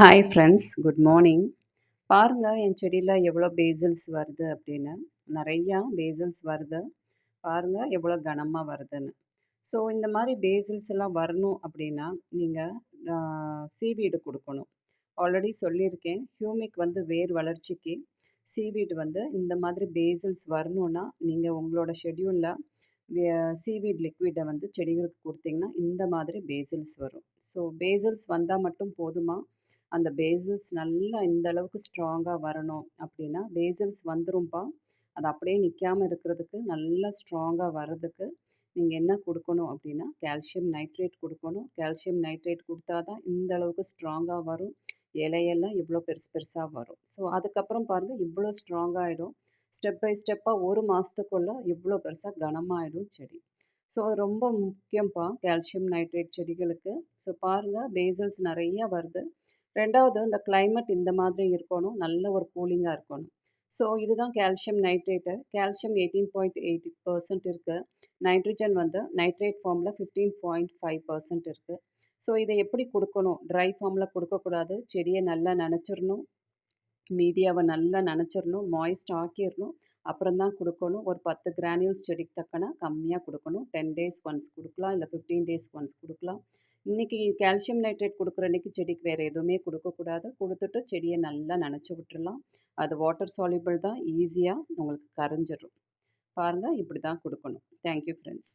Hi friends good morning பாருங்கள் என் செடியில் எவ்வளோ பேசில்ஸ் வருது அப்படின்னு. நிறையா பேசில்ஸ் வருது. பாருங்கள் எவ்வளோ கனமாக வருதுன்னு. ஸோ இந்த மாதிரி பேசில்ஸ் எல்லாம் வரணும் அப்படின்னா நீங்கள் சீவீடு கொடுக்கணும். ஆல்ரெடி சொல்லியிருக்கேன். ஹியூமிக் வந்து வேர் வளர்ச்சிக்கு சீவீடு வந்து இந்த மாதிரி பேசில்ஸ் வரணுன்னா நீங்கள் உங்களோட ஷெட்யூலில் சீவீட் லிக்விடை வந்து செடிகளுக்கு கொடுத்தீங்கன்னா இந்த மாதிரி பேசில்ஸ் வரும். ஸோ பேசில்ஸ் வந்தால் மட்டும் போதுமா? அந்த பேசில்ஸ் நல்லா இந்த அளவுக்கு ஸ்ட்ராங்காக வரணும் அப்படின்னா பேசில்ஸ் வந்துரும்ப்பா அது அப்படியே நிற்காமல் இருக்கிறதுக்கு நல்லா ஸ்ட்ராங்காக வர்றதுக்கு நீங்கள் என்ன கொடுக்கணும் அப்படின்னா கால்சியம் நைட்ரேட் கொடுக்கணும். கால்சியம் நைட்ரேட் கொடுத்தா தான் இந்த அளவுக்கு ஸ்ட்ராங்காக வரும். இலையெல்லாம் இவ்வளோ பெருசு பெருசாக வரும். ஸோ அதுக்கப்புறம் பாருங்கள் இவ்வளோ ஸ்ட்ராங்காகிடும் ஸ்டெப் பை ஸ்டெப்பாக ஒரு மாதத்துக்குள்ளே இவ்வளோ பெருசாக கனமாகிடும் செடி. ஸோ ரொம்ப முக்கியம்ப்பா கால்சியம் நைட்ரேட் செடிகளுக்கு. ஸோ பாருங்கள் பேசல்ஸ் நிறையா வருது. ரெண்டாவது இந்த கிளைமேட் இந்த மாதிரி இருக்கணும். நல்ல ஒரு கூலிங்காக இருக்கணும். ஸோ இதுதான் calcium nitrate calcium eighteen point eight percent இருக்குது நைட்ரஜன் வந்து நைட்ரேட் ஃபார்மில் ஃபிஃப்டீன் பாயிண்ட் ஃபைவ் பர்சன்ட் இருக்குது ஸோ இதை எப்படி கொடுக்கணும்? ட்ரை ஃபார்மில் கொடுக்கக்கூடாது. செடியை நல்லா நினச்சிடணும். மீடியாவை நல்லா நினச்சிடணும். மாய்ஸ்ட் ஆக்கிடணும். அப்புறம் தான் கொடுக்கணும். ஒரு பத்து கிரானியூல்ஸ் செடிக்கு தக்கன கம்மியாக கொடுக்கணும். டென் டேஸ் ஒன்ஸ் கொடுக்கலாம். இல்லை ஃபிஃப்டீன் டேஸ் ஒன்ஸ் கொடுக்கலாம். இன்றைக்கி கால்சியம் நைட்ரேட் கொடுக்குற அன்றைக்கி செடிக்கு வேறு எதுவுமே கொடுக்கக்கூடாது கொடுத்துட்டு செடியை நல்லா நினச்சி விட்டுடலாம் அது வாட்டர் சாலிபிள் தான். ஈஸியாக உங்களுக்கு கரைஞ்சிடும் பாருங்கள் இப்படி தான் கொடுக்கணும் தேங்க்யூ ஃப்ரெண்ட்ஸ்